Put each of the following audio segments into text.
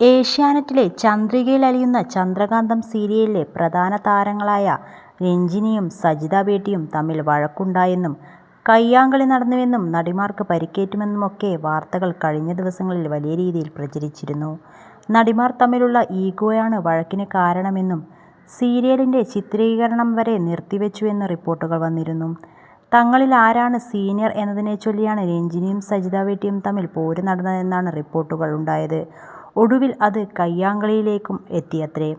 ഏഷ്യാനെറ്റിലെ ചന്ദ്രികയിൽ അലിയുന്ന ചന്ദ്രകാന്തം സീരിയലിലെ പ്രധാന താരങ്ങളായ രഞ്ജിനിയും സജിത ബേട്ടിയും തമ്മിൽ വഴക്കുണ്ടായെന്നും കയ്യാങ്കളി നടന്നുവെന്നും നടിമാർക്ക് പരിക്കേറ്റുമെന്നുമൊക്കെ വാർത്തകൾ കഴിഞ്ഞ ദിവസങ്ങളിൽ വലിയ രീതിയിൽ പ്രചരിച്ചിരുന്നു. നടിമാർ തമ്മിലുള്ള ഈഗോയാണ് വഴക്കിന് കാരണമെന്നും സീരിയലിന്റെ ചിത്രീകരണം വരെ നിർത്തിവെച്ചുവെന്ന് റിപ്പോർട്ടുകൾ വന്നിരുന്നു. തങ്ങളിൽ ആരാണ് സീനിയർ എന്നതിനെ ചൊല്ലിയാണ് രഞ്ജിനിയും സജിത ബേട്ടിയും തമ്മിൽ പോര് നടന്നതെന്നാണ് റിപ്പോർട്ടുകൾ ഉണ്ടായത്. ഒടുവിൽ അത് കയ്യാങ്കളിയിലേക്കും എത്തിയത്രേ.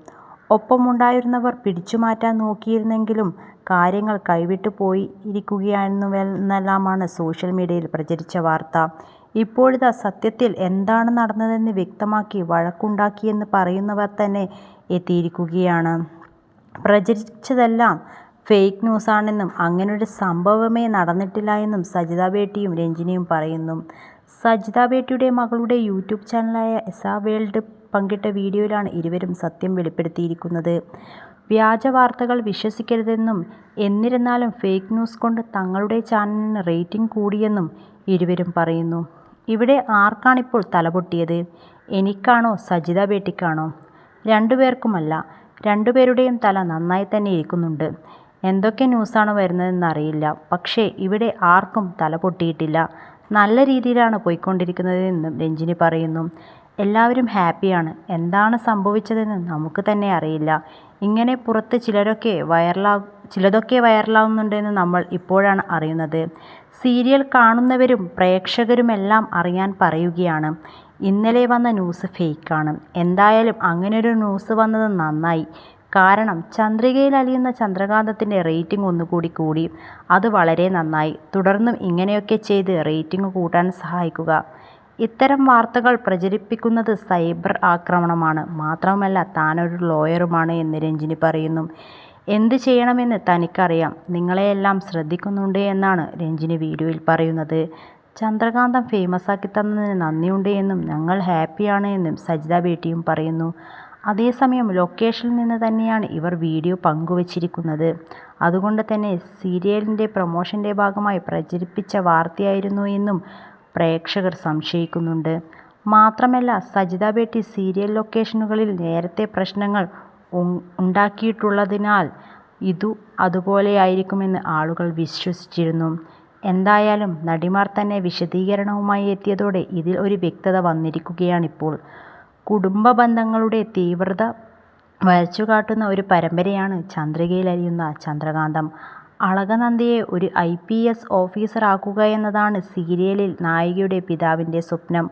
ഒപ്പമുണ്ടായിരുന്നവർ പിടിച്ചുമാറ്റാൻ നോക്കിയിരുന്നെങ്കിലും കാര്യങ്ങൾ കൈവിട്ടു പോയിരിക്കുകയായിരുന്നുവെന്നെല്ലാമാണ് സോഷ്യൽ മീഡിയയിൽ പ്രചരിച്ച വാർത്ത. ഇപ്പോഴിതാ സത്യത്തിൽ എന്താണ് നടന്നതെന്ന് വ്യക്തമാക്കി വഴക്കുണ്ടാക്കിയെന്ന് പറയുന്നവർ തന്നെ എത്തിയിരിക്കുകയാണ്. പ്രചരിച്ചതെല്ലാം ഫേക്ക് ന്യൂസാണെന്നും അങ്ങനൊരു സംഭവമേ നടന്നിട്ടില്ല എന്നും സജിത ബേട്ടിയും രഞ്ജിനിയും പറയുന്നു. സജിത ബേട്ടിയുടെ മകളുടെ യൂട്യൂബ് ചാനലായ എസ വേൾഡ് പങ്കിട്ട വീഡിയോയിലാണ് ഇരുവരും സത്യം വെളിപ്പെടുത്തിയിരിക്കുന്നത്. വ്യാജ വാർത്തകൾ വിശ്വസിക്കരുതെന്നും എന്നിരുന്നാലും ഫേക്ക് ന്യൂസ് കൊണ്ട് തങ്ങളുടെ ചാനലിന് റേറ്റിംഗ് കൂടിയെന്നും ഇരുവരും പറയുന്നു. ഇവിടെ ആർക്കാണിപ്പോൾ തലപൊട്ടിയത്? എനിക്കാണോ സജിത ബേട്ടിക്കാണോ? രണ്ടുപേർക്കുമല്ല. രണ്ടുപേരുടെയും തല നന്നായി തന്നെ ഇരിക്കുന്നുണ്ട്. എന്തൊക്കെ ന്യൂസാണ് വരുന്നതെന്നറിയില്ല. പക്ഷേ ഇവിടെ ആർക്കും തലപൊട്ടിയിട്ടില്ല. നല്ല രീതിയിലാണ് പോയിക്കൊണ്ടിരിക്കുന്നത് എന്നും രഞ്ജിനി പറയുന്നു. എല്ലാവരും ഹാപ്പിയാണ്. എന്താണ് സംഭവിച്ചതെന്ന് നമുക്ക് തന്നെ അറിയില്ല. ഇങ്ങനെ പുറത്ത് ചിലരൊക്കെ വൈറലാ ചിലതൊക്കെ വൈറലാവുന്നുണ്ടെന്ന് നമ്മൾ ഇപ്പോഴാണ് അറിയുന്നത്. സീരിയൽ കാണുന്നവരും പ്രേക്ഷകരുമെല്ലാം അറിയാൻ പറയുകയാണ്. ഇന്നലെ വന്ന ന്യൂസ് ഫേക്കാണ്. എന്തായാലും അങ്ങനൊരു ന്യൂസ് വന്നത് നന്നായി. കാരണം ചന്ദ്രികയിൽ അലിയുന്ന ചന്ദ്രകാന്തത്തിന്റെ റേറ്റിംഗ് ഒന്നുകൂടി കൂടി. അത് വളരെ നന്നായി. തുടർന്നും ഇങ്ങനെയൊക്കെ ചെയ്ത് റേറ്റിംഗ് കൂട്ടാൻ സഹായിക്കുക. ഇത്തരം വാർത്തകൾ പ്രചരിപ്പിക്കുന്നത് സൈബർ ആക്രമണമാണ്. മാത്രമല്ല താനൊരു ലോയറുമാണ് എന്ന് രഞ്ജിനി പറയുന്നു. എന്ത് ചെയ്യണമെന്ന് തനിക്കറിയാം. നിങ്ങളെയെല്ലാം ശ്രദ്ധിക്കുന്നുണ്ട് എന്നാണ് രഞ്ജിനി വീഡിയോയിൽ പറയുന്നത്. ചന്ദ്രകാന്തം ഫേമസ് ആക്കി തന്നതിന് നന്ദിയുണ്ട് എന്നും ഞങ്ങൾ ഹാപ്പിയാണ് എന്നും സജിത ബേട്ടിയും പറയുന്നു. അതേസമയം ലൊക്കേഷനിൽ നിന്ന് തന്നെയാണ് ഇവർ വീഡിയോ പങ്കുവച്ചിരിക്കുന്നത്. അതുകൊണ്ട് തന്നെ സീരിയലിന്റെ പ്രൊമോഷന്റെ ഭാഗമായി പ്രചരിപ്പിച്ച വാർത്തയായിരുന്നു എന്നും പ്രേക്ഷകർ സംശയിക്കുന്നുണ്ട്. മാത്രമല്ല സജിത ബേട്ടി സീരിയൽ ലൊക്കേഷനുകളിൽ നേരത്തെ പ്രശ്നങ്ങൾ ഉണ്ടാക്കിയിട്ടുള്ളതിനാൽ ഇതു അതുപോലെയായിരിക്കുമെന്ന് ആളുകൾ വിശ്വസിച്ചിരുന്നു. എന്തായാലും നടിമാർ തന്നെ വിശദീകരണവുമായി എത്തിയതോടെ ഇതിൽ ഒരു വ്യക്തത വന്നിരിക്കുകയാണിപ്പോൾ. കുടുംബബന്ധങ്ങളുടെ തീവ്രത വരച്ചുകാട്ടുന്ന ഒരു പരമ്പരയാണ് ചന്ദ്രികയിൽ അലിയുന്ന ചന്ദ്രകാന്തം. അളകനന്ദയെ ഒരു ഐ പി എസ് ഓഫീസറാക്കുക എന്നതാണ് സീരിയലിൽ നായികയുടെ പിതാവിന്റെ സ്വപ്നം.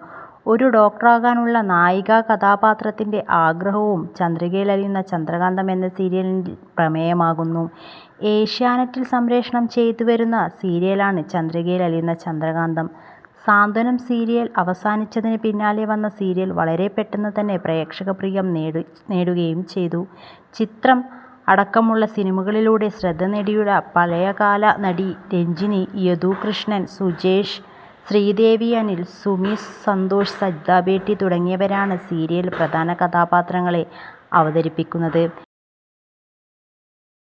ഒരു ഡോക്ടറാകാനുള്ള നായികാകഥാപാത്രത്തിന്റെ ആഗ്രഹവും ചന്ദ്രികയിൽ അലിയുന്ന ചന്ദ്രകാന്തം എന്ന സീരിയലിൽ പ്രമേയമാകുന്നു. ഏഷ്യാനെറ്റിൽ സംപ്രേഷണം ചെയ്തു വരുന്ന സീരിയലാണ് ചന്ദ്രികയിൽ അലിയുന്ന ചന്ദ്രകാന്തം. സാന്ത്വനം സീരിയൽ അവസാനിച്ചതിന് പിന്നാലെ വന്ന സീരിയൽ വളരെ പെട്ടെന്ന് തന്നെ പ്രേക്ഷക പ്രേക്ഷകപ്രിയം നേടുകയും ചെയ്തു. ചിത്രം അടക്കമുള്ള സിനിമകളിലൂടെ ശ്രദ്ധ നേടിയുള്ള പഴയകാല നടി രഞ്ജിനി, യദുകൃഷ്ണൻ സുജേഷ്, ശ്രീദേവി, അനിൽ, സുമി സന്തോഷ്, സജ്ദാബേട്ടി ബേട്ടി തുടങ്ങിയവരാണ് സീരിയൽ പ്രധാന കഥാപാത്രങ്ങളെ അവതരിപ്പിക്കുന്നത്.